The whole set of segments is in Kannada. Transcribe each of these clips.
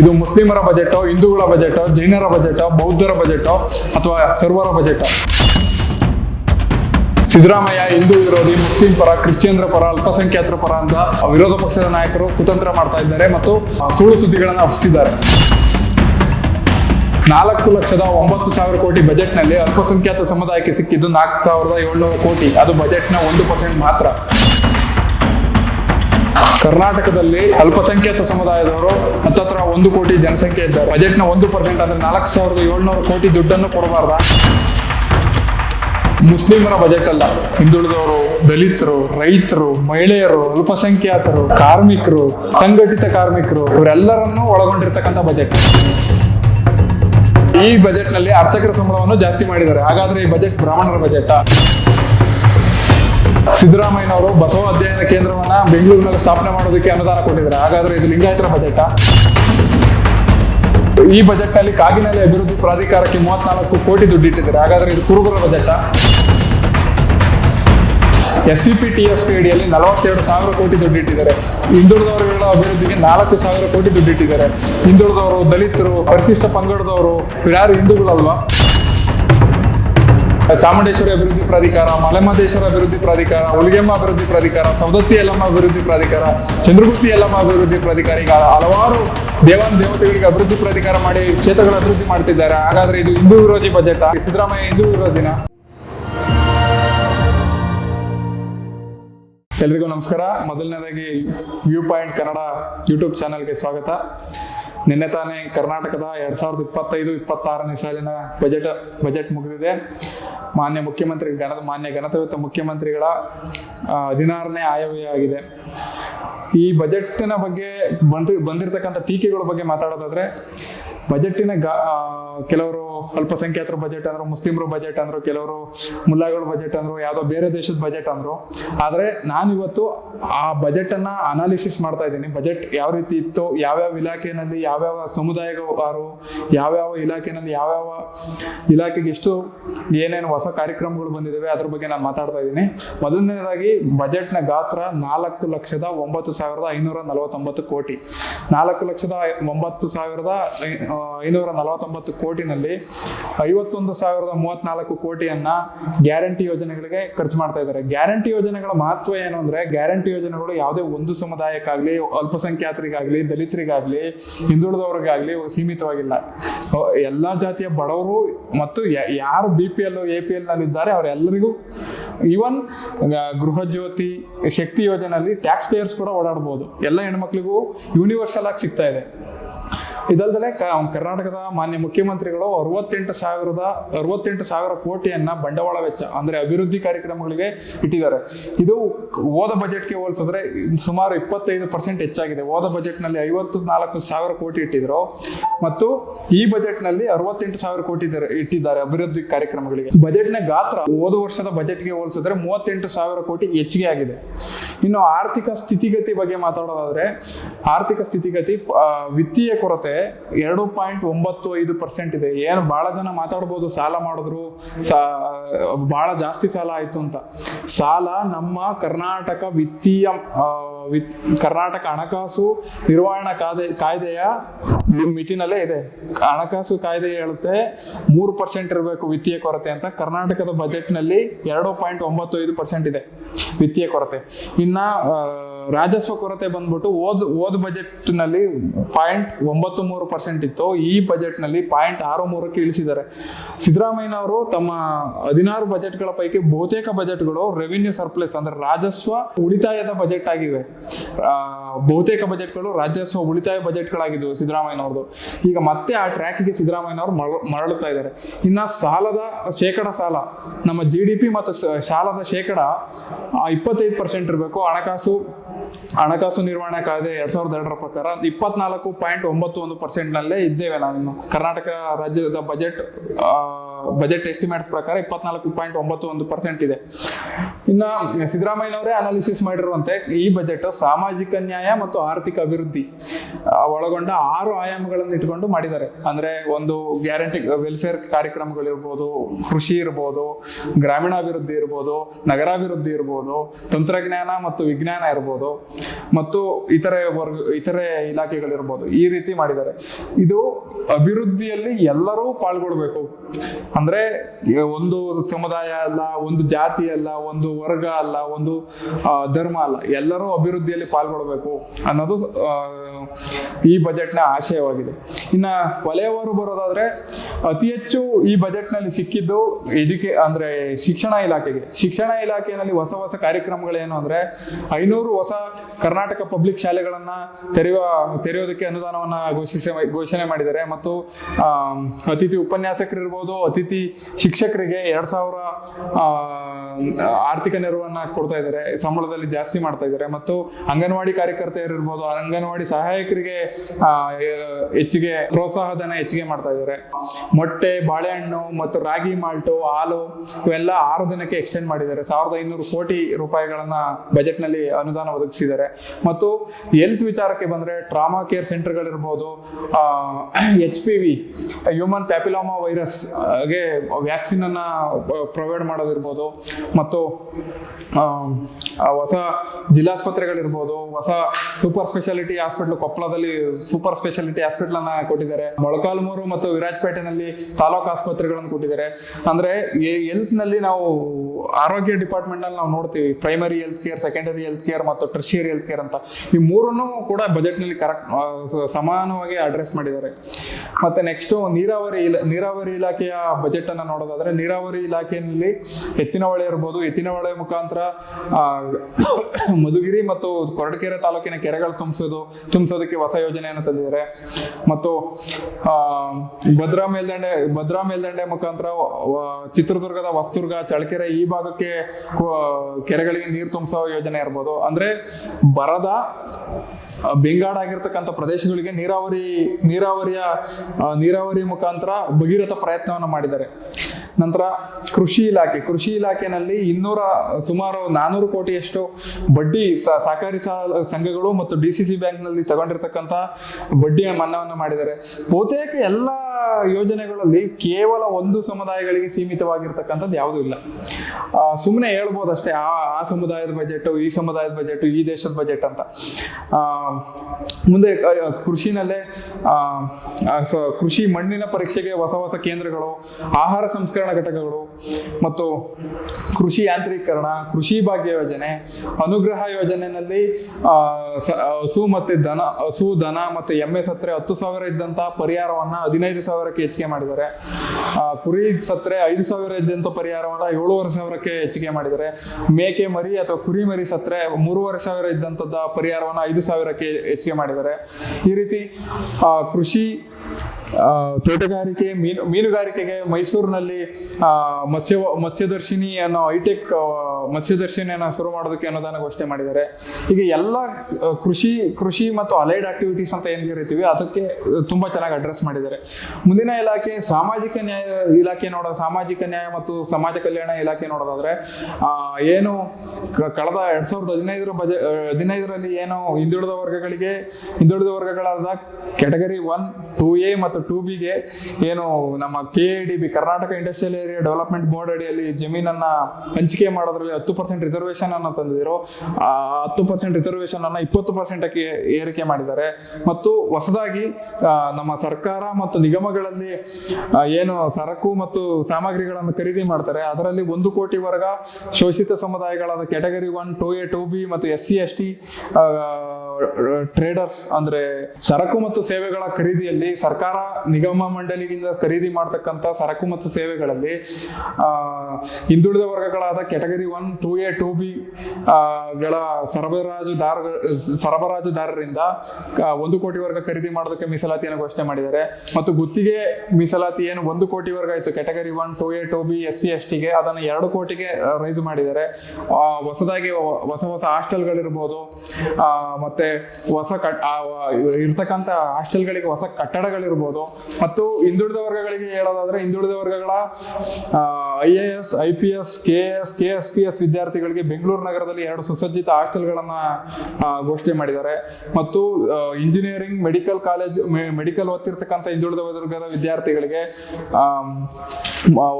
ಇದು ಮುಸ್ಲಿಮರ ಬಜೆಟೋ ಹಿಂದೂಗಳ ಬಜೆಟೋ ಜೈನರ ಬಜೆಟೋ ಬೌದ್ಧರ ಬಜೆಟೋ ಅಥವಾ ಸರ್ವರ ಬಜೆಟ್ ಸಿದ್ದರಾಮಯ್ಯ ಹಿಂದೂ ವಿರೋಧಿ, ಮುಸ್ಲಿಂ ಪರ, ಕ್ರಿಶ್ಚಿಯನ್ರ ಪರ, ಅಲ್ಪಸಂಖ್ಯಾತರ ಪರ ಅಂತ ವಿರೋಧ ಪಕ್ಷದ ನಾಯಕರು ಕುತಂತ್ರ ಮಾಡ್ತಾ ಇದ್ದಾರೆ ಮತ್ತು ಸುಳ್ಳು ಸುದ್ದಿಗಳನ್ನು ಹಬ್ಬಿಸುತ್ತಿದ್ದಾರೆ ನಾಲ್ಕು ಲಕ್ಷದ ಒಂಬತ್ತು ಸಾವಿರ ಕೋಟಿ ಬಜೆಟ್ನಲ್ಲಿ ಅಲ್ಪಸಂಖ್ಯಾತ ಸಮುದಾಯಕ್ಕೆ ಸಿಕ್ಕಿದ್ದು ನಾಲ್ಕು ಸಾವಿರದ ಏಳ್ನೂರು ಕೋಟಿ. ಅದು ಬಜೆಟ್ನ ಒಂದು ಪರ್ಸೆಂಟ್ ಮಾತ್ರ. ಕರ್ನಾಟಕದಲ್ಲಿ ಅಲ್ಪಸಂಖ್ಯಾತ ಸಮುದಾಯದವರು ಹತ್ತತ್ರ ಒಂದು ಕೋಟಿ ಜನಸಂಖ್ಯೆ ಇದ್ದಾರೆ. ಬಜೆಟ್ನ ಒಂದು ಪರ್ಸೆಂಟ್ ಅಂದ್ರೆ ನಾಲ್ಕು ಸಾವಿರದ ಏಳ್ನೂರು ಕೋಟಿ ದುಡ್ಡನ್ನು ಕೊಡಬಾರ್ದ? ಮುಸ್ಲಿಮರ ಬಜೆಟ್ ಅಲ್ಲ. ಹಿಂದುಳಿದವರು ದಲಿತರು, ರೈತರು, ಮಹಿಳೆಯರು, ಅಲ್ಪಸಂಖ್ಯಾತರು, ಕಾರ್ಮಿಕರು, ಸಂಘಟಿತ ಕಾರ್ಮಿಕರು, ಇವರೆಲ್ಲರನ್ನು ಒಳಗೊಂಡಿರ್ತಕ್ಕಂಥ ಬಜೆಟ್. ಈ ಬಜೆಟ್ನಲ್ಲಿ ಅರ್ಚಕರ ಸಂಬಳವನ್ನು ಜಾಸ್ತಿ ಮಾಡಿದ್ದಾರೆ. ಹಾಗಾದ್ರೆ ಈ ಬಜೆಟ್ ಬ್ರಾಹ್ಮಣರ ಬಜೆಟ್? ಸಿದ್ದರಾಮಯ್ಯನವರು ಬಸವ ಅಧ್ಯಯನ ಕೇಂದ್ರವನ್ನ ಬೆಂಗಳೂರಿನಲ್ಲಿ ಸ್ಥಾಪನೆ ಮಾಡೋದಕ್ಕೆ ಅನುದಾನ ಕೊಟ್ಟಿದ್ದಾರೆ. ಹಾಗಾದ್ರೆ ಇದು ಲಿಂಗಾಯತರ ಬಜೆಟ್? ಈ ಬಜೆಟ್ನಲ್ಲಿ ಕಾಗಿನೆಲೆ ಅಭಿವೃದ್ಧಿ ಪ್ರಾಧಿಕಾರಕ್ಕೆ ಮೂವತ್ನಾಲ್ಕು ಕೋಟಿ ದುಡ್ಡು ಇಟ್ಟಿದ್ದಾರೆ ಹಾಗಾದ್ರೆ ಇದು ಕುರುಬರ budget? S C P T S P ಅಡಿಯಲ್ಲಿ ನಲವತ್ತೆರಡು ಸಾವಿರ ಕೋಟಿ ದುಡ್ಡು ಇಟ್ಟಿದ್ದಾರೆ ಹಿಂದುಳಿದವರುಗಳ ಅಭಿವೃದ್ಧಿಗೆ ನಾಲ್ಕು ಸಾವಿರ ಕೋಟಿ ದುಡ್ಡು ಇಟ್ಟಿದ್ದಾರೆ ಹಿಂದುಳಿದವರು ದಲಿತರು, ಪರಿಶಿಷ್ಟ ಪಂಗಡದವರು ಯಾರು ಹಿಂದೂಗಳಲ್ವಾ? ಚಾಮುಂಡೇಶ್ವರಿ ಅಭಿವೃದ್ಧಿ ಪ್ರಾಧಿಕಾರ, ಮಲೆಮಹದೇಶ್ವರ ಅಭಿವೃದ್ಧಿ ಪ್ರಾಧಿಕಾರ, ಹುಲಿಗೆಮ್ಮ ಅಭಿವೃದ್ಧಿ ಪ್ರಾಧಿಕಾರ, ಸವದತ್ತಿ ಯಲ್ಲಮ್ಮ ಅಭಿವೃದ್ಧಿ ಪ್ರಾಧಿಕಾರ ಚಂದ್ರಗುಪ್ತಿ ಯಲ್ಲಮ್ಮ ಅಭಿವೃದ್ಧಿ ಪ್ರಾಧಿಕಾರ ಈಗ ಹಲವಾರು ದೇವಾನ್ ದೇವತೆಗಳಿಗೆ ಅಭಿವೃದ್ಧಿ ಪ್ರಾಧಿಕಾರ ಮಾಡಿ ಕ್ಷೇತ್ರಗಳ ಅಭಿವೃದ್ಧಿ ಮಾಡ್ತಿದ್ದಾರೆ. ಹಾಗಾದ್ರೆ ಇದು ಹಿಂದೂ ವಿರೋಧಿ ಬಜೆಟ್ ಸಿದ್ದರಾಮಯ್ಯ ಹಿಂದೂ ವಿರೋಧಿನ ಎಲ್ರಿಗೂ ನಮಸ್ಕಾರ. ಮೊದಲನೇದಾಗಿ ವ್ಯೂ ಪಾಯಿಂಟ್ ಕನ್ನಡ ಯೂಟ್ಯೂಬ್ ಚಾನಲ್ಗೆ ಸ್ವಾಗತ. ನಿನ್ನೆ ತಾನೇ ಕರ್ನಾಟಕದ ಎರಡ್ ಸಾವಿರದ ಇಪ್ಪತ್ತೈದು, ಇಪ್ಪತ್ತಾರನೇ ಸಾಲಿನ ಬಜೆಟ್ ಬಜೆಟ್ ಮುಗಿದಿದೆ. ಮಾನ್ಯ ಮುಖ್ಯಮಂತ್ರಿ ಗಣ ಮಾನ್ಯ ಗಣತಯುತ ಮುಖ್ಯಮಂತ್ರಿಗಳ ಹದಿನಾರನೇ ಆಯವ್ಯಯ ಆಗಿದೆ. ಈ ಬಜೆಟ್ನ ಬಗ್ಗೆ ಬಂದ, ಬಂದಿರತಕ್ಕಂಥ ಟೀಕೆಗಳ ಬಗ್ಗೆ ಮಾತಾಡೋದಾದ್ರೆ, ಬಜೆಟ್ಟಿನ ಗಾ ಕೆಲವರು ಅಲ್ಪಸಂಖ್ಯಾತರ ಬಜೆಟ್ ಅಂದ್ರು, ಮುಸ್ಲಿಮರು ಬಜೆಟ್ ಅಂದ್ರು, ಕೆಲವರು ಮುಲ್ಲಾಗಳ ಬಜೆಟ್ ಅಂದ್ರು, ಯಾವುದೋ ಬೇರೆ ದೇಶದ ಬಜೆಟ್ ಅಂದ್ರು. ಆದ್ರೆ ನಾನಿವತ್ತು ಆ ಬಜೆಟ್ ಅನ್ನ ಅನಾಲಿಸಿಸ್ ಮಾಡ್ತಾ ಇದ್ದೀನಿ. ಬಜೆಟ್ ಯಾವ ರೀತಿ ಇತ್ತು, ಯಾವ್ಯಾವ ಇಲಾಖೆನಲ್ಲಿ, ಯಾವ್ಯಾವ ಸಮುದಾಯವಾರು, ಯಾವ್ಯಾವ ಇಲಾಖೆನಲ್ಲಿ, ಯಾವ್ಯಾವ ಇಲಾಖೆಗೆ ಎಷ್ಟು ಏನೇನು ಹೊಸ ಕಾರ್ಯಕ್ರಮಗಳು ಬಂದಿದ್ದಾವೆ ಅದ್ರ ಬಗ್ಗೆ ನಾನು ಮಾತಾಡ್ತಾ ಇದ್ದೀನಿ. ಮೊದಲನೇದಾಗಿ ಬಜೆಟ್ನ ಗಾತ್ರ ನಾಲ್ಕು ಲಕ್ಷದ ಒಂಬತ್ತು ಸಾವಿರದ ಐನೂರ ನಲವತ್ತೊಂಬತ್ತು ಕೋಟಿ. ನಾಲ್ಕು ಲಕ್ಷದ ಒಂಬತ್ತು ಸಾವಿರದ ಐನೂರ ನಲವತ್ತೊಂಬತ್ತು ಕೋಟಿನಲ್ಲಿ ಐವತ್ತೊಂದು ಸಾವಿರದ ಮೂವತ್ನಾಲ್ಕು ಕೋಟಿಯನ್ನ ಗ್ಯಾರಂಟಿ ಯೋಜನೆಗಳಿಗೆ ಖರ್ಚು ಮಾಡ್ತಾ ಇದ್ದಾರೆ. ಗ್ಯಾರಂಟಿ ಯೋಜನೆಗಳ ಮಹತ್ವ ಏನು ಅಂದ್ರೆ, ಗ್ಯಾರಂಟಿ ಯೋಜನೆಗಳು ಯಾವುದೇ ಒಂದು ಸಮುದಾಯಕ್ಕಾಗ್ಲಿ, ಅಲ್ಪಸಂಖ್ಯಾತರಿಗಾಗ್ಲಿ, ದಲಿತರಿಗಾಗ್ಲಿ, ಹಿಂದುಳಿದವ್ರಿಗಾಗ್ಲಿ ಸೀಮಿತವಾಗಿಲ್ಲ. ಎಲ್ಲಾ ಜಾತಿಯ ಬಡವರು ಮತ್ತು ಯಾರು B P L A P ಎಲ್ನಲ್ಲಿ ಇದ್ದಾರೆ ಅವರೆಲ್ಲರಿಗೂ ಈವನ್ ಗೃಹ ಜ್ಯೋತಿ, ಶಕ್ತಿ ಯೋಜನೆಯಲ್ಲಿ ಟ್ಯಾಕ್ಸ್ ಪೇಯರ್ಸ್ ಕೂಡ ಓಡಾಡ್ಬೋದು. ಎಲ್ಲ ಹೆಣ್ಮಕ್ಳಿಗೂ ಯೂನಿವರ್ಸಲ್ ಆಗಿ ಸಿಗ್ತಾ ಇದೆ. ಇದಲ್ದಲೆ ಕರ್ನಾಟಕದ ಮಾನ್ಯ ಮುಖ್ಯಮಂತ್ರಿಗಳು ಅರವತ್ತೆಂಟು ಸಾವಿರದ, ಅರವತ್ತೆಂಟು ಸಾವಿರ ಕೋಟಿಯನ್ನ ಬಂಡವಾಳ ವೆಚ್ಚ, ಅಂದ್ರೆ ಅಭಿವೃದ್ಧಿ ಕಾರ್ಯಕ್ರಮಗಳಿಗೆ ಇಟ್ಟಿದ್ದಾರೆ. ಇದು ಓದ ಬಜೆಟ್ಗೆ ಹೋಲಿಸಿದ್ರೆ ಸುಮಾರು ಇಪ್ಪತ್ತೈದು ಪರ್ಸೆಂಟ್ ಹೆಚ್ಚಾಗಿದೆ. ಹೋದ ಬಜೆಟ್ನಲ್ಲಿ ಐವತ್ತು ನಾಲ್ಕು ಸಾವಿರ ಕೋಟಿ ಇಟ್ಟಿದ್ರು. ಮತ್ತು ಈ ಬಜೆಟ್ನಲ್ಲಿ ಅರವತ್ತೆಂಟು ಸಾವಿರ ಕೋಟಿ ಇಟ್ಟಿದ್ದಾರೆ ಅಭಿವೃದ್ಧಿ ಕಾರ್ಯಕ್ರಮಗಳಿಗೆ. ಬಜೆಟ್ನ ಗಾತ್ರ ಓದ ವರ್ಷದ ಬಜೆಟ್ಗೆ ಹೋಲಿಸಿದ್ರೆ ಮೂವತ್ತೆಂಟು ಸಾವಿರ ಕೋಟಿ ಹೆಚ್ಚಿಗೆ ಆಗಿದೆ. ಇನ್ನು ಆರ್ಥಿಕ ಸ್ಥಿತಿಗತಿ ಬಗ್ಗೆ ಮಾತಾಡೋದಾದ್ರೆ, ಆರ್ಥಿಕ ಸ್ಥಿತಿಗತಿ ವಿತ್ತೀಯ ಕೊರತೆ ಎರಡು ಪಾಯಿಂಟ್ ಒಂಬತ್ತು ಐದು ಪರ್ಸೆಂಟ್ ಇದೆ. ಏನು ಬಹಳ ಜನ ಮಾತಾಡ್ಬೋದು, ಸಾಲ ಮಾಡಿದ್ರು. ಸಾ ಬಹಳ ಜಾಸ್ತಿ ಸಾಲ ಆಯ್ತು ಅಂತ. ಸಾಲ ನಮ್ಮ ಕರ್ನಾಟಕ ವಿತ್ತೀಯ ವಿತ್, ಕರ್ನಾಟಕ ಹಣಕಾಸು ನಿರ್ವಹಣಾ ಕಾಯ್ದೆ ಕಾಯ್ದೆಯ ಮಿತಿನಲ್ಲೇ ಇದೆ. ಹಣಕಾಸು ಕಾಯ್ದೆ ಹೇಳುತ್ತೆ, ಮೂರು ಪರ್ಸೆಂಟ್ ಇರಬೇಕು ವಿತ್ತೀಯ ಕೊರತೆ ಅಂತ. ಕರ್ನಾಟಕದ ಬಜೆಟ್ನಲ್ಲಿ ಎರಡು ಪಾಯಿಂಟ್ ಒಂಬತ್ತು ಐದು ಪರ್ಸೆಂಟ್ ಇದೆ ವಿತ್ತೀಯ ಕೊರತೆ. ಇನ್ನ ರಾಜಸ್ವ ಕೊರತೆ ಬಂದ್ಬಿಟ್ಟು ಓದ್ ಓದ್ ಬಜೆಟ್ನಲ್ಲಿ ಪಾಯಿಂಟ್ ಒಂಬತ್ತು ಮೂರು ಪರ್ಸೆಂಟ್ ಇತ್ತು. ಈ ಬಜೆಟ್ನಲ್ಲಿ ಪಾಯಿಂಟ್ ಆರು ಮೂರಕ್ಕೆ ಇಳಿಸಿದ್ದಾರೆ. ಸಿದ್ದರಾಮಯ್ಯನವರು ತಮ್ಮ ಹದಿನಾರು ಬಜೆಟ್ಗಳ ಪೈಕಿ ಬಹುತೇಕ ಬಜೆಟ್ಗಳು ರೆವಿನ್ಯೂ ಸರ್ಪ್ಲಸ್ ಅಂದ್ರೆ ರಾಜಸ್ವ ಉಳಿತಾಯದ ಬಜೆಟ್ ಆಗಿವೆ. ಬಹುತೇಕ ಬಜೆಟ್ಗಳು ರಾಜಸ್ವ ಉಳಿತಾಯ ಬಜೆಟ್ಗಳಾಗಿದ್ವು ಸಿದ್ದರಾಮಯ್ಯನವ್ರದ್ದು. ಈಗ ಮತ್ತೆ ಆ ಟ್ರ್ಯಾಕಿಗೆ ಸಿದ್ದರಾಮಯ್ಯನವರು ಅವರು ಮರಳುತ್ತಾ ಇದ್ದಾರೆ. ಇನ್ನ ಸಾಲದ ಶೇಕಡ ಸಾಲ, ನಮ್ಮ ಜಿ ಡಿ ಪಿ ಮತ್ತು ಸಾಲದ ಶೇಕಡ ಇಪ್ಪತ್ತೈದು ಪರ್ಸೆಂಟ್ ಇರಬೇಕು. ಹಣಕಾಸು ಹಣಕಾಸು ನಿರ್ವಹಣಾ ಕಾಯ್ದೆ ಎರಡ್ ಸಾವಿರದ ಎರಡರ ಪ್ರಕಾರ ಇಪ್ಪತ್ನಾಲ್ಕು ಪಾಯಿಂಟ್ ಒಂಬತ್ತು ಒಂದು ಪರ್ಸೆಂಟ್ ನಲ್ಲೇ ಇದ್ದೇವೆ ನಾನು ಕರ್ನಾಟಕ ರಾಜ್ಯದ ಬಜೆಟ್ ಬಜೆಟ್ ಎಸ್ಟಿಮೇಟ್ಸ್ ಪ್ರಕಾರ ಇಪ್ಪತ್ನಾಲ್ಕು ಪಾಯಿಂಟ್ ಒಂಬತ್ತು ಒಂದು ಪರ್ಸೆಂಟ್ ಇದೆ. ಇನ್ನ ಸಿದ್ದರಾಮಯ್ಯನವರೇ ಅನಾಲಿಸಿಸ್ ಮಾಡಿರುವಂತೆ ಈ ಬಜೆಟ್ ಸಾಮಾಜಿಕ ನ್ಯಾಯ ಮತ್ತು ಆರ್ಥಿಕ ಅಭಿವೃದ್ಧಿ ಒಳಗೊಂಡ ಆರು ಆಯಾಮಗಳನ್ನು ಇಟ್ಕೊಂಡು ಮಾಡಿದ್ದಾರೆ. ಅಂದ್ರೆ ಒಂದು ಗ್ಯಾರಂಟಿ ವೆಲ್ಫೇರ್ ಕಾರ್ಯಕ್ರಮಗಳಿರ್ಬೋದು ಕೃಷಿ ಇರ್ಬೋದು, ಗ್ರಾಮೀಣಾಭಿವೃದ್ಧಿ ಇರ್ಬೋದು, ನಗರಾಭಿವೃದ್ಧಿ ಇರ್ಬೋದು, ತಂತ್ರಜ್ಞಾನ ಮತ್ತು ವಿಜ್ಞಾನ ಇರ್ಬೋದು, ಮತ್ತು ಇತರೆ ವರ್ಗ, ಇತರೆ ಇಲಾಖೆಗಳಿರ್ಬೋದು ಈ ರೀತಿ ಮಾಡಿದ್ದಾರೆ. ಇದು ಅಭಿವೃದ್ಧಿಯಲ್ಲಿ ಎಲ್ಲರೂ ಪಾಲ್ಗೊಳ್ಬೇಕು. ಅಂದ್ರೆ ಒಂದು ಸಮುದಾಯ ಅಲ್ಲ, ಒಂದು ಜಾತಿ ಅಲ್ಲ, ಒಂದು ವರ್ಗ ಅಲ್ಲ, ಒಂದು ಧರ್ಮ ಅಲ್ಲ, ಎಲ್ಲರೂ ಅಭಿವೃದ್ಧಿಯಲ್ಲಿ ಪಾಲ್ಗೊಳ್ಬೇಕು ಅನ್ನೋದು ಈ ಬಜೆಟ್ನ ಆಶಯವಾಗಿದೆ. ಇನ್ನ ವಲಯವಾರು ಬರೋದಾದ್ರೆ ಅತಿ ಹೆಚ್ಚು ಈ ಬಜೆಟ್ನಲ್ಲಿ ಸಿಕ್ಕಿದ್ದು ಎಜುಕೇ, ಅಂದ್ರೆ ಶಿಕ್ಷಣ ಇಲಾಖೆಗೆ. ಶಿಕ್ಷಣ ಇಲಾಖೆಯಲ್ಲಿ ಹೊಸ ಹೊಸ ಕಾರ್ಯಕ್ರಮಗಳೇನು ಅಂದ್ರೆ ಐನೂರು ಹೊಸ ಕರ್ನಾಟಕ ಪಬ್ಲಿಕ್ ಶಾಲೆಗಳನ್ನ ತೆರೆಯುವ, ತೆರೆಯೋದಕ್ಕೆ ಅನುದಾನವನ್ನ ಘೋಷಿಸಿ, ಘೋಷಣೆ ಮಾಡಿದ್ದಾರೆ. ಮತ್ತು ಅತಿಥಿ ಉಪನ್ಯಾಸಕರು ಇರ್ಬೋದು ಅತಿಥಿ ಶಿಕ್ಷಕರಿಗೆ ಎರಡ್ ಸಾವಿರ ಆರ್ಥಿಕ ನೆರವನ್ನ ಕೊಡ್ತಾ ಇದ್ದಾರೆ. ಸಂಬಳದಲ್ಲಿ ಜಾಸ್ತಿ ಮಾಡ್ತಾ ಇದ್ದಾರೆ. ಮತ್ತು ಅಂಗನವಾಡಿ ಕಾರ್ಯಕರ್ತೆಯರಿರ್ಬೋದು, ಅಂಗನವಾಡಿ ಸಹಾಯಕರಿಗೆ ಹೆಚ್ಚಿಗೆ ಹೆಚ್ಚಿಗೆ ಪ್ರೋತ್ಸಾಹಧನ ಹೆಚ್ಚಿಗೆ ಮಾಡ್ತಾ ಇದ್ದಾರೆ. ಮೊಟ್ಟೆ, ಬಾಳೆಹಣ್ಣು ಮತ್ತು ರಾಗಿ, ಮಾಲ್ಟು, ಹಾಲು ಇವೆಲ್ಲ ಆರು ದಿನಕ್ಕೆ ಎಕ್ಸ್ಟೆಂಡ್ ಮಾಡಿದ್ದಾರೆ. ಸಾವಿರದ ಐನೂರು ಕೋಟಿ ರೂಪಾಯಿಗಳನ್ನ ಬಜೆಟ್ನಲ್ಲಿ ಅನುದಾನ ಒದಗಿಸಿದ್ದಾರೆ. ಮತ್ತು ಹೆಲ್ತ್ ವಿಚಾರಕ್ಕೆ ಬಂದ್ರೆ trauma care ಸೆಂಟರ್ಗಳಿರ್ಬೋದು H P V human papilloma ವೈರಸ್ಗೆ vaccine ಅನ್ನ ಪ್ರೊವೈಡ್ ಮಾಡೋದಿರ್ಬೋದು. ಮತ್ತು ಹೊಸ ಜಿಲ್ಲಾಸ್ಪತ್ರೆಗಳಿರ್ಬೋದು, ಹೊಸ ಸೂಪರ್ ಸ್ಪೆಷಾಲಿಟಿ ಹಾಸ್ಪಿಟ್ಲ್ ಕೊಪ್ಪಳದಲ್ಲಿ ಸೂಪರ್ ಸ್ಪೆಷಾಲಿಟಿ ಹಾಸ್ಪಿಟ್ಲ್ ಅನ್ನ ಕೊಟ್ಟಿದ್ದಾರೆ. ಮೊಳಕಾಲ್ಮೂರು ಮತ್ತು ವಿರಾಜಪೇಟೆನಲ್ಲಿ ತಾಲೂಕು ಆಸ್ಪತ್ರೆಗಳನ್ನು ಕೊಟ್ಟಿದ್ದಾರೆ. ಅಂದ್ರೆ ಹೆಲ್ತ್ನಲ್ಲಿ ನಾವು ಆರೋಗ್ಯ ಡಿಪಾರ್ಟ್ಮೆಂಟ್ನಲ್ಲಿ ನಾವು ನೋಡ್ತೀವಿ. Primary health care secondary health care ಮತ್ತು ಟ್ರಿಷಿಯರಿ ಹೆಲ್ತ್ ಕೇರ್ ಅಂತ. ಈ ಮೂರನ್ನು ಕೂಡ ಬಜೆಟ್ನಲ್ಲಿ ಕರೆಕ್ಟ್ ಸಮಾನವಾಗಿ ಅಡ್ರೆಸ್ ಮಾಡಿದ್ದಾರೆ. ಮತ್ತೆ ನೆಕ್ಸ್ಟ್ ನೀರಾವರಿ ಇಲ, ನೀರಾವರಿ ಇಲಾಖೆಯ ಬಜೆಟ್ ನೋಡೋದಾದರೆ, ನೀರಾವರಿ ಇಲಾಖೆಯಲ್ಲಿ ಎತ್ತಿನ ಹೊಳೆ ಇರ್ಬೋದು. ಎತ್ತಿನ ಹೊಳೆ ಮುಖಾಂತರ ಮಧುಗಿರಿ ಮತ್ತು ಕೊರಟಗೆರೆ ತಾಲೂಕಿನ ಕೆರೆಗಳು ತುಂಬಿಸೋದು, ತುಂಬಿಸೋದಕ್ಕೆ ಹೊಸ ಯೋಜನೆಯನ್ನು ತಂದಿದ್ದಾರೆ. ಮತ್ತು ಭದ್ರಾ ಮೇಲ್ದಂಡೆ ಭದ್ರಾ ಮೇಲ್ದಂಡೆ ಮುಖಾಂತರ ಚಿತ್ರದುರ್ಗದ ವಸ್ತುರ್ಗ ಚಳಕೆರೆ ಈ ಭಾಗಕ್ಕೆ ಕೆರೆಗಳಿಗೆ ನೀರು ತುಂಬಿಸೋ ಯೋಜನೆ ಇರ್ಬೋದು. ಅಂದ್ರೆ ಬರದ ಬೆಂಗಾಡಾಗಿರ್ತಕ್ಕಂಥ ಪ್ರದೇಶಗಳಿಗೆ ನೀರಾವರಿ, ನೀರಾವರಿಯ ನೀರಾವರಿ ಮುಖಾಂತರ ಭಗೀರಥ ಪ್ರಯತ್ನವನ್ನು ಮಾಡಿದ್ದಾರೆ. ನಂತರ ಕೃಷಿ ಇಲಾಖೆ. ಕೃಷಿ ಇಲಾಖೆನಲ್ಲಿ ಇನ್ನೂರ, ಸುಮಾರು ನಾನೂರು ಕೋಟಿಯಷ್ಟು ಬಡ್ಡಿ ಸಹಕಾರಿ ಸಹ- ಸಂಘಗಳು ಮತ್ತು ಡಿ ಸಿ ಸಿ ಬ್ಯಾಂಕ್ನಲ್ಲಿ ತಗೊಂಡಿರ್ತಕ್ಕಂಥ ಬಡ್ಡಿಯ ಮನ್ನಾವನ್ನು ಮಾಡಿದ್ದಾರೆ. ಬಹುತೇಕ ಎಲ್ಲ ಯೋಜನೆಗಳಲ್ಲಿ ಕೇವಲ ಒಂದು ಸಮುದಾಯಗಳಿಗೆ ಸೀಮಿತವಾಗಿರ್ತಕ್ಕಂಥದ್ದು ಯಾವುದೂ ಇಲ್ಲ. ಸುಮ್ಮನೆ ಹೇಳ್ಬೋದು ಅಷ್ಟೇ ಆ ಆ ಸಮುದಾಯದ ಬಜೆಟ್ ಈ ಸಮುದಾಯದ ಬಜೆಟ್ ಈ ದೇಶದ ಬಜೆಟ್ ಅಂತ. ಮುಂದೆ ಕೃಷಿನಲ್ಲೇ ಕೃಷಿ ಮಣ್ಣಿನ ಪರೀಕ್ಷೆಗೆ ಹೊಸ ಹೊಸ ಕೇಂದ್ರಗಳು, ಆಹಾರ ಸಂಸ್ಕರಣಾ ಘಟಕಗಳು, ಮತ್ತು ಕೃಷಿ ಯಾಂತ್ರೀಕರಣ, ಕೃಷಿ ಭಾಗ್ಯ ಯೋಜನೆ, ಅನುಗ್ರಹ ಯೋಜನೆಯಲ್ಲಿ ಹಸು ಮತ್ತೆ ದನ ಹಸು ದನ ಮತ್ತೆ ಎಮ್ಮೆ ಸತ್ರೆ ಹತ್ತು ಸಾವಿರ ಇದ್ದಂತಹ ಪರಿಹಾರವನ್ನ ಹದಿನೈದು ಸಾವಿರಕ್ಕೆ ಹೆಚ್ಚಿಗೆ ಮಾಡಿದ್ದಾರೆ. ಕುರಿ ಸತ್ರೆ ಐದು ಸಾವಿರ ಇದ್ದಂತ ಪರಿಹಾರವನ್ನ ಏಳುವರೆ ಸಾವಿರಕ್ಕೆ ಹೆಚ್ಚಿಗೆ ಮಾಡಿದ್ದಾರೆ. ಮೇಕೆ ಮರಿ ಅಥವಾ ಕುರಿ ಮರಿ ಸತ್ರೆ ಮೂರುವರೆ ಸಾವಿರ ಇದ್ದಂಥದ್ದ ಪರಿಹಾರವನ್ನ ಐದು ಸಾವಿರಕ್ಕೆ ಹೆಚ್ಚಿಗೆ ಮಾಡಿದ್ದಾರೆ. ಈ ರೀತಿ ಕೃಷಿ ತೋಟಗಾರಿಕೆ, ಮೀನು, ಮೀನುಗಾರಿಕೆಗೆ ಮೈಸೂರಿನಲ್ಲಿ ಮತ್ಸ್ಯ ಮತ್ಸ್ಯದರ್ಶಿನಿ ಅನ್ನೋ ಹೈಟೆಕ್ ಮತ್ಸ್ಯದರ್ಶಿನಿಯನ್ನು ಶುರು ಮಾಡೋದಕ್ಕೆ ಅನುದಾನ ಘೋಷಣೆ ಮಾಡಿದ್ದಾರೆ. ಈಗ ಎಲ್ಲ ಕೃಷಿ ಕೃಷಿ ಮತ್ತು ಅಲೈಡ್ ಆಕ್ಟಿವಿಟೀಸ್ ಅಂತ ಏನು ಕರಿತೀವಿ, ಅದಕ್ಕೆ ತುಂಬಾ ಚೆನ್ನಾಗಿ ಅಡ್ರೆಸ್ ಮಾಡಿದ್ದಾರೆ. ಮುಂದಿನ ಇಲಾಖೆ, ಸಾಮಾಜಿಕ ನ್ಯಾಯ ಇಲಾಖೆ ನೋಡೋ, ಸಾಮಾಜಿಕ ನ್ಯಾಯ ಮತ್ತು ಸಮಾಜ ಕಲ್ಯಾಣ ಇಲಾಖೆ ನೋಡೋದಾದ್ರೆ ಏನು ಕಳೆದ ಎರಡ್ ಸಾವಿರದ ಹದಿನೈದರ ಬಜೆ ಹದಿನೈದರಲ್ಲಿ ಏನು ಹಿಂದುಳಿದ ವರ್ಗಗಳಿಗೆ, ಹಿಂದುಳಿದ ವರ್ಗಗಳಾದ ಕೆಟಗರಿ ಒನ್ ಟೂ ಎ ಮತ್ತು ಟೂ ಬಿಗೆ ಏನು ನಮ್ಮ K D B Karnataka industrial area development board ಅಡಿಯಲ್ಲಿ ಜಮೀನನ್ನ ಹಂಚಿಕೆ ಮಾಡೋದ್ರಲ್ಲಿ ಹತ್ತು ಪರ್ಸೆಂಟ್ ರಿಸರ್ವೇಶನ್ ಅನ್ನು ತಂದಿದ್ರು. ಆ ಹತ್ತು ಪರ್ಸೆಂಟ್ ರಿಸರ್ವೇಶನ್ ಅನ್ನ ಇಪ್ಪತ್ತು ಪರ್ಸೆಂಟಕ್ಕೆ ಏರಿಕೆ ಮಾಡಿದ್ದಾರೆ. ಮತ್ತು ಹೊಸದಾಗಿ ನಮ್ಮ ಸರ್ಕಾರ ಮತ್ತು ನಿಗಮಗಳಲ್ಲಿ ಏನು ಸರಕು ಮತ್ತು ಸಾಮಗ್ರಿಗಳನ್ನು ಖರೀದಿ ಮಾಡ್ತಾರೆ. ಅದರಲ್ಲಿ ಒಂದು ಕೋಟಿ ವರ್ಗ ಶೋಷಿತ ಸಮುದಾಯಗಳಾದ category one two A two B ಮತ್ತು S C S T traders ಅಂದ್ರೆ ಸರಕು ಮತ್ತು ಸೇವೆಗಳ ಖರೀದಿಯಲ್ಲಿ ಸರ್ಕಾರ ನಿಗಮ ಮಂಡಳಿಯಿಂದ ಖರೀದಿ ಮಾಡತಕ್ಕಂತ ಸರಕು ಮತ್ತು ಸೇವೆಗಳಲ್ಲಿ ಹಿಂದುಳಿದ ವರ್ಗಗಳಾದ category one two A two B ಗಳ ಸರಬರಾಜುದಾರ ಸರಬರಾಜುದಾರರಿಂದ ಒಂದು ಕೋಟಿ ವರ್ಗ ಖರೀದಿ ಮಾಡೋದಕ್ಕೆ ಮೀಸಲಾತಿಯನ್ನು ಘೋಷಣೆ ಮಾಡಿದ್ದಾರೆ. ಮತ್ತು ಗುತ್ತಿಗೆ ಮೀಸಲಾತಿ ಏನು ಒಂದು ಕೋಟಿ ವರ್ಗ ಇತ್ತು category one two A two B S C S ಟಿಗೆ ಅದನ್ನು ಎರಡು ಕೋಟಿಗೆ ರೈಸ್ ಮಾಡಿದ್ದಾರೆ. ಹೊಸದಾಗಿ ಹೊಸ ಹೊಸ ಹಾಸ್ಟೆಲ್ಗಳಿರ್ಬೋದು ಆ, ಮತ್ತೆ ಹೊಸ ಕಟ್ ಇರ್ತಕ್ಕಂಥ ಹಾಸ್ಟೆಲ್ಗಳಿಗೆ ಹೊಸ ಕಟ್ಟಡಗಳಿರ್ಬೋದು. ಮತ್ತು ಹಿಂದುಳಿದ ವರ್ಗಗಳಿಗೆ ಹೇಳೋದಾದ್ರೆ ಹಿಂದುಳಿದ ವರ್ಗಗಳ I A S, I P S, K S K S P S ವಿದ್ಯಾರ್ಥಿಗಳಿಗೆ ಬೆಂಗಳೂರು ನಗರದಲ್ಲಿ ಎರಡು ಸುಸಜ್ಜಿತ ಹಾಸ್ಟೆಲ್ಗಳನ್ನು ಘೋಷಣೆ ಮಾಡಿದ್ದಾರೆ. ಮತ್ತು ಇಂಜಿನಿಯರಿಂಗ್, ಮೆಡಿಕಲ್ ಕಾಲೇಜ್ ಮೆಡಿಕಲ್ ಓದ್ತಿರ್ತಕ್ಕಂಥ ಹಿಂದುಳಿದ ವರ್ಗದ ವಿದ್ಯಾರ್ಥಿಗಳಿಗೆ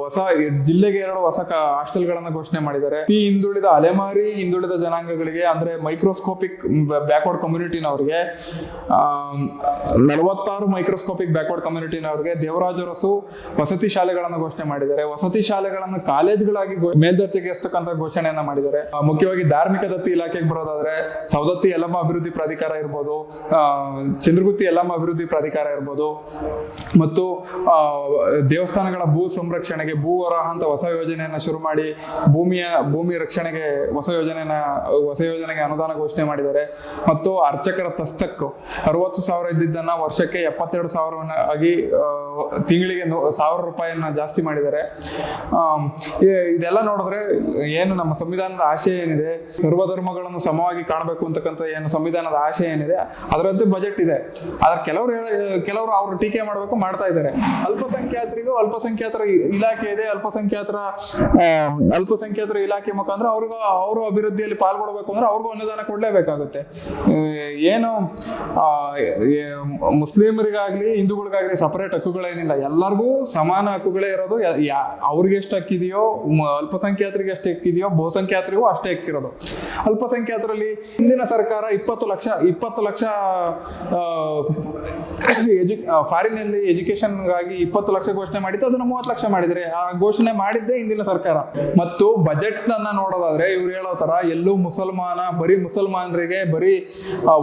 ಹೊಸ, ಜಿಲ್ಲೆಗೆ ಎರಡು ಹೊಸ ಹಾಸ್ಟೆಲ್ಗಳನ್ನು ಘೋಷಣೆ ಮಾಡಿದ್ದಾರೆ. ಈ ಹಿಂದುಳಿದ ಅಲೆಮಾರಿ ಹಿಂದುಳಿದ ಜನಾಂಗಗಳಿಗೆ, ಅಂದ್ರೆ ಮೈಕ್ರೋಸ್ಕೋಪಿಕ್ ಬ್ಯಾಕ್ವರ್ಡ್ ಕಮ್ಯುನಿಟಿನವರಿಗೆ ನಲವತ್ತಾರು ಮೈಕ್ರೋಸ್ಕೋಪಿಕ್ ಬ್ಯಾಕ್ವರ್ಡ್ ಕಮ್ಯುನಿಟಿನವರಿಗೆ ದೇವರಾಜರಸು ವಸತಿ ಶಾಲೆಗಳನ್ನು ಘೋಷಣೆ ಮಾಡಿದ್ದಾರೆ. ವಸತಿ ಶಾಲೆಗಳನ್ನು ಕಾಲೇಜ್ಗಳಾಗಿ ಮೇಲ್ದರ್ಜೆಗೆ ಎಷ್ಟಕ್ಕಂತ ಘೋಷಣೆಯನ್ನ ಮಾಡಿದ್ದಾರೆ. ಮುಖ್ಯವಾಗಿ ಧಾರ್ಮಿಕ ದತ್ತಿ ಇಲಾಖೆಗೆ ಬರೋದಾದ್ರೆ ಸವದತ್ತಿ ಯಲ್ಲಮ್ಮ ಅಭಿವೃದ್ಧಿ ಪ್ರಾಧಿಕಾರ ಇರ್ಬೋದು ಚಂದ್ರಗುತ್ತಿ ಎಲ್ಲಮ್ಮ ಅಭಿವೃದ್ಧಿ ಪ್ರಾಧಿಕಾರ ಇರ್ಬೋದು, ಮತ್ತು ದೇವಸ್ಥಾನಗಳ ಭೂ ಸಂರಕ್ಷಣೆಗೆ ಭೂ ವರಾಹ ಅಂತ ಹೊಸ ಯೋಜನೆಯನ್ನ ಶುರು ಮಾಡಿ, ಭೂಮಿಯ, ಭೂಮಿ ರಕ್ಷಣೆಗೆ ಹೊಸ ಯೋಜನೆಯನ್ನ, ಹೊಸ ಯೋಜನೆಗೆ ಅನುದಾನ ಘೋಷಣೆ ಮಾಡಿದ್ದಾರೆ. ಮತ್ತು ಅರ್ಚಕರ ತಸ್ತಕ್ಕು ಅರವತ್ತು ಸಾವಿರ ಇದ್ದಿದ್ದನ್ನ ವರ್ಷಕ್ಕೆ ಎಪ್ಪತ್ತೆರಡು ಸಾವಿರವನ್ನ ಆಗಿ ತಿಂಗಳಿಗೆ ಸಾವಿರ ರೂಪಾಯಿಯನ್ನ ಜಾಸ್ತಿ ಮಾಡಿದ್ದಾರೆ. ಇದೆಲ್ಲ ನೋಡಿದ್ರೆ ಏನು ನಮ್ಮ ಸಂವಿಧಾನದ ಆಶಯ ಏನಿದೆ? ಸರ್ವಧರ್ಮಗಳನ್ನು ಸಮವಾಗಿ ಕಾಣಬೇಕು ಅಂತಕ್ಕಂಥ ಏನು ಸಂವಿಧಾನದ ಆಶಯ ಏನಿದೆ? ಅದರಂತೆ ಬಜೆಟ್ ಇದೆ. ಆದ್ರೆ ಕೆಲವರು ಕೆಲವರು ಅವರು ಟೀಕೆ ಮಾಡಬೇಕು, ಮಾಡ್ತಾ ಇದ್ದಾರೆ. ಅಲ್ಪಸಂಖ್ಯಾತರಿಗೂ ಅಲ್ಪಸಂಖ್ಯಾತರ ಇಲಾಖೆ ಇದೆ. ಅಲ್ಪಸಂಖ್ಯಾತರ ಅಲ್ಪಸಂಖ್ಯಾತರ ಇಲಾಖೆ ಮುಖಾಂತರ ಅವ್ರಿಗೂ, ಅವರು ಅಭಿವೃದ್ಧಿಯಲ್ಲಿ ಪಾಲ್ಗೊಳ್ಬೇಕು ಅಂದ್ರೆ ಅವ್ರಿಗೂ ಅನುದಾನ ಕೊಡಲೇಬೇಕಾಗುತ್ತೆ. ಏನು ಮುಸ್ಲಿಮರಿಗಾಗ್ಲಿ, ಹಿಂದೂಗಳಿಗಾಗ್ಲಿ ಸಪರೇಟ್ ಹಕ್ಕುಗಳೇನಿಲ್ಲ. ಎಲ್ಲರಿಗೂ ಸಮಾನ ಹಕ್ಕುಗಳೇ ಇರೋದು ಅವ್ರಿಗೆ ಎಷ್ಟು ಹಕ್ಕಿದೆಯೋ ಅಲ್ಪಸಂಖ್ಯಾತರಿಗೆ ಎಷ್ಟು ಹಕ್ಕಿದೆಯೋ ಬಹುಸಂಖ್ಯಾತರಿಗೂ ಅಷ್ಟೇ ಹಕ್ಕಿರೋದು ಅಲ್ಪಸಂಖ್ಯಾತರಲ್ಲಿ ಹಿಂದಿನ ಸರ್ಕಾರ ಇಪ್ಪತ್ತು ಲಕ್ಷ ಇಪ್ಪತ್ತು ಲಕ್ಷ ಎಜು ಫಾರಿನಲ್ಲಿ ಎಜುಕೇಶನ್ಗಾಗಿ ಇಪ್ಪತ್ತು ಲಕ್ಷ ಘೋಷಣೆ ಮಾಡಿತ್ತು, ಅದನ್ನು ಮೂವತ್ತು ಲಕ್ಷ ಮಾಡಿದರೆ. ಆ ಘೋಷಣೆ ಮಾಡಿದ್ದೇ ಹಿಂದಿನ ಸರ್ಕಾರ. ಮತ್ತು ಬಜೆಟ್ ಅನ್ನ ನೋಡೋದಾದ್ರೆ ಇವ್ರು ಹೇಳೋ ತರ ಎಲ್ಲೂ ಮುಸಲ್ಮಾನ, ಬರೀ ಮುಸಲ್ಮಾನರಿಗೆ ಬರೀ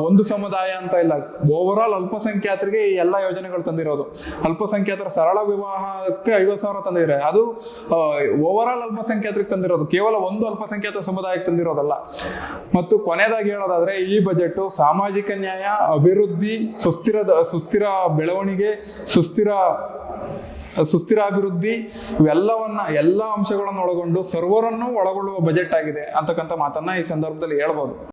ಒಂದು ಸಮುದಾಯ ಅಂತ ಇಲ್ಲ. ಓವರ್ ಆಲ್ ಅಲ್ಪಸಂಖ್ಯಾತರಿಗೆ ಈ ಎಲ್ಲ ಯೋಜನೆಗಳು ತಂದಿರೋದು. ಅಲ್ಪಸಂಖ್ಯಾತರ ಸರಳ ವಿವಾಹಕ್ಕೆ ಐವತ್ತು ಸಾವಿರ ತಂದಿದ್ದಾರೆ. ಅದು ಓವರ್ ಆಲ್ ಅಲ್ಪಸಂಖ್ಯಾತರಿಗೆ ತಂದಿರೋದು ಕೇವಲ ಒಂದು ಅಲ್ಪಸಂಖ್ಯಾತ ಸಮುದಾಯಕ್ಕೆ ತಂದಿರೋದಲ್ಲ. ಮತ್ತು ಕೊನೆಯದಾಗಿ ಹೇಳೋದಾದ್ರೆ, ಈ ಬಜೆಟ್ ಸಾಮಾಜಿಕ ನ್ಯಾಯ, ಅಭಿವೃದ್ಧಿ ಸುಸ್ಥಿರದ ಸುಸ್ಥಿರ ಬೆಳವಣಿಗೆ, ಸುಸ್ಥಿರ ಸುಸ್ಥಿರ ಅಭಿವೃದ್ಧಿ, ಇವೆಲ್ಲವನ್ನ ಎಲ್ಲ ಅಂಶಗಳನ್ನು ಒಳಗೊಂಡು ಸರ್ವರನ್ನು ಒಳಗೊಳ್ಳುವ ಬಜೆಟ್ ಆಗಿದೆ ಅಂತಕ್ಕಂಥ ಮಾತನ್ನ ಈ ಸಂದರ್ಭದಲ್ಲಿ ಹೇಳ್ಬೋದು.